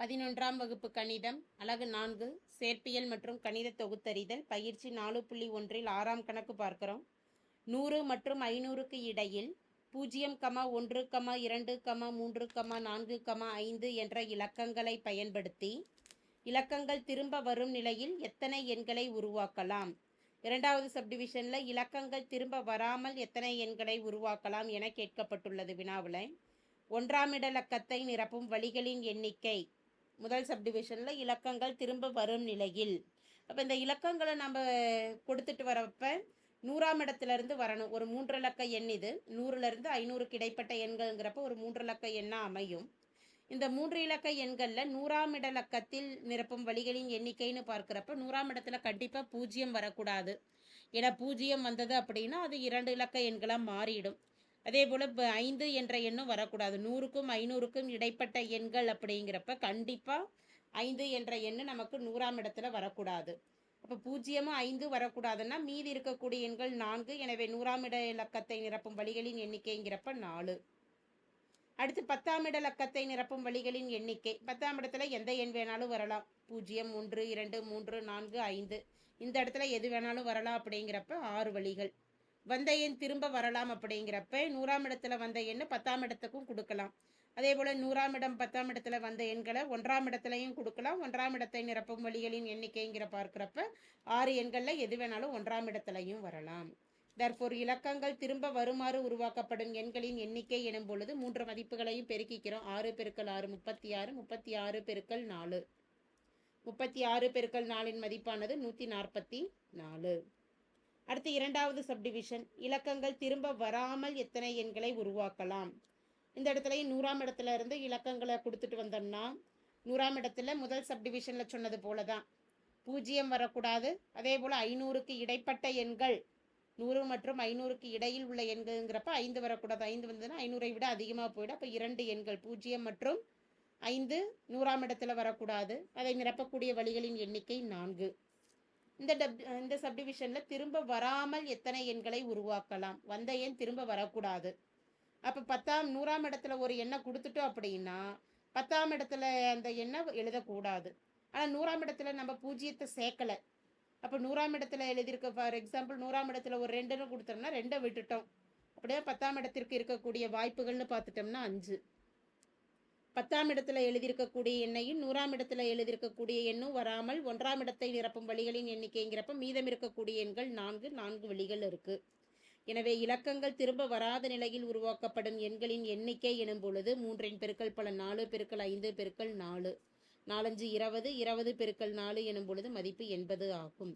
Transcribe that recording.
பதினொன்றாம் வகுப்பு கணிதம் அலகு நான்கு சேர்ப்பியல் மற்றும் கணித தொகுத்தறிதல் பயிற்சி நாலு புள்ளி ஒன்றில் ஆறாம் கணக்கு பார்க்கிறோம். நூறு மற்றும் ஐநூறுக்கு இடையில் பூஜ்ஜியம் கமா ஒன்று கமா இரண்டு கமா மூன்று கமா நான்கு கமா ஐந்து என்ற இலக்கங்களை பயன்படுத்தி இலக்கங்கள் திரும்ப வரும் நிலையில் எத்தனை எண்களை உருவாக்கலாம். இரண்டாவது சப்டிவிஷனில் இலக்கங்கள் திரும்ப வராமல் எத்தனை எண்களை உருவாக்கலாம் என கேட்கப்பட்டுள்ளது வினாவில். ஒன்றாம் இடலக்கத்தை நிரப்பும் வழிகளின் எண்ணிக்கை முதல் சப்டிவிஷனில் இலக்கங்கள் திரும்ப வரும் நிலையில். அப்போ இந்த இலக்கங்களை நம்ம கொடுத்துட்டு வரப்ப நூறாம் இடத்துலேருந்து வரணும். ஒரு மூன்று இலக்க எண் இது. நூறுலேருந்து ஐநூறுக்கு இடைப்பட்ட எண்கள்ங்கிறப்ப ஒரு மூன்று இலக்க எண்ணாக அமையும். இந்த மூன்று இலக்க எண்களில் நூறாம் இடலக்கத்தில் நிரப்பும் வழிகளின் எண்ணிக்கைன்னு பார்க்குறப்ப நூறாம் இடத்துல கண்டிப்பாக பூஜ்ஜியம் வரக்கூடாது. ஏன்னா பூஜ்ஜியம் வந்தது அப்படின்னா அது இரண்டு இலக்க எண்களாக மாறிடும். அதே போல் இப்போ ஐந்து என்ற எண்ணும் வரக்கூடாது. நூறுக்கும் ஐநூறுக்கும் இடைப்பட்ட எண்கள் அப்படிங்கிறப்ப கண்டிப்பாக ஐந்து என்ற எண்ணு நமக்கு நூறாம் இடத்துல வரக்கூடாது. அப்போ பூஜ்ஜியமும் ஐந்து வரக்கூடாதுன்னா மீதி இருக்கக்கூடிய எண்கள் நான்கு. எனவே நூறாம் இட இலக்கத்தை நிரப்பும் வழிகளின் எண்ணிக்கைங்கிறப்ப நாலு. அடுத்து பத்தாம் இட இலக்கத்தை நிரப்பும் வழிகளின் எண்ணிக்கை. பத்தாம் இடத்துல எந்த எண் வேணாலும் வரலாம். பூஜ்ஜியம் ஒன்று இரண்டு மூன்று நான்கு ஐந்து. இந்த இடத்துல எது வேணாலும் வரலாம் அப்படிங்கிறப்ப ஆறு வழிகள். வந்த எண் திரும்ப வரலாம் அப்படிங்கிறப்ப நூறாம் இடத்துல வந்த எண்ணு பத்தாம் இடத்துக்கும் கொடுக்கலாம். அதே போல் நூறாம் இடம் பத்தாம் இடத்துல வந்த எண்களை ஒன்றாம் இடத்துலையும் கொடுக்கலாம். ஒன்றாம் இடத்தை நிரப்பும் வழிகளின் எண்ணிக்கைங்கிற பார்க்குறப்ப ஆறு எண்களில் எது வேணாலும் ஒன்றாம் இடத்துலையும் வரலாம். தற்போர் இலக்கங்கள் திரும்ப வருமாறு உருவாக்கப்படும் எண்களின் எண்ணிக்கை எனும் பொழுது மூன்று மதிப்புகளையும் பெருக்கிக்கிறோம். ஆறு பெருக்கள் ஆறு முப்பத்தி ஆறு முப்பத்தி ஆறு பெருக்கள் நாலு. முப்பத்தி ஆறு பெருக்கல் நாலின் மதிப்பானது நூற்றி நாற்பத்தி நாலு. அடுத்து இரண்டாவது சப்டிவிஷன் இலக்கங்கள் திரும்ப வராமல் எத்தனை எண்களை உருவாக்கலாம்? இந்த இடத்துலையும் நூறாம் இடத்துல இருந்து இலக்கங்களை கொடுத்துட்டு வந்தோம்னா நூறாம் இடத்துல முதல் சப்டிவிஷனில் சொன்னது போல தான் பூஜ்ஜியம் வரக்கூடாது. அதே போல் ஐநூறுக்கு இடைப்பட்ட எண்கள் நூறு மற்றும் ஐநூறுக்கு இடையில் உள்ள எண்கள்ங்கிறப்ப ஐந்து வரக்கூடாது. ஐந்து வந்ததுன்னா ஐநூறை விட அதிகமாக போயிடும். அப்போ இரண்டு எண்கள் பூஜ்ஜியம் மற்றும் ஐந்து நூறாம் இடத்துல வரக்கூடாது. அதை நிரப்பக்கூடிய வழிகளின் எண்ணிக்கை நான்கு. இந்த டப் இந்த சப்டிவிஷனில் திரும்ப வராமல் எத்தனை எண்களை உருவாக்கலாம்? வந்த எண் திரும்ப வரக்கூடாது. அப்போ பத்தாம் நூறாம் இடத்துல ஒரு எண்ணை கொடுத்துட்டோம் அப்படின்னா பத்தாம் இடத்துல அந்த எண்ணை எழுதக்கூடாது. ஆனால் நூறாம் இடத்துல நம்ம பூஜ்ஜியத்தை சேர்க்கலை. அப்போ நூறாம் இடத்துல எழுதியிருக்க ஃபார் எக்ஸாம்பிள் நூறாம் இடத்துல ஒரு ரெண்டுன்னு கொடுத்தோம்னா ரெண்டை விட்டுட்டோம். அப்படியே பத்தாம் இடத்திற்கு இருக்கக்கூடிய வாய்ப்புகள்னு பார்த்துட்டோம்னா அஞ்சு. பத்தாம் இடத்துல எழுதியிருக்கக்கூடிய எண்ணையும் நூறாம் இடத்துல எழுதியிருக்கக்கூடிய எண்ணும் வராமல் ஒன்றாம் இடத்தை நிரப்பும் வழிகளின் எண்ணிக்கைங்கிறப்ப மீதம் இருக்கக்கூடிய எண்கள் நான்கு நான்கு வழிகள் இருக்கு. எனவே இலக்கங்கள் திரும்ப வராத நிலையில் உருவாக்கப்படும் எண்களின் எண்ணிக்கை எனும் பொழுது மூன்றின் பெருக்கல் பல நாலு பெருக்கள் ஐந்து பெருக்கல் நாலு. நாலஞ்சு இருபது இருபது பெருக்கல் நாலு எனும் பொழுது மதிப்பு எண்பது ஆகும்.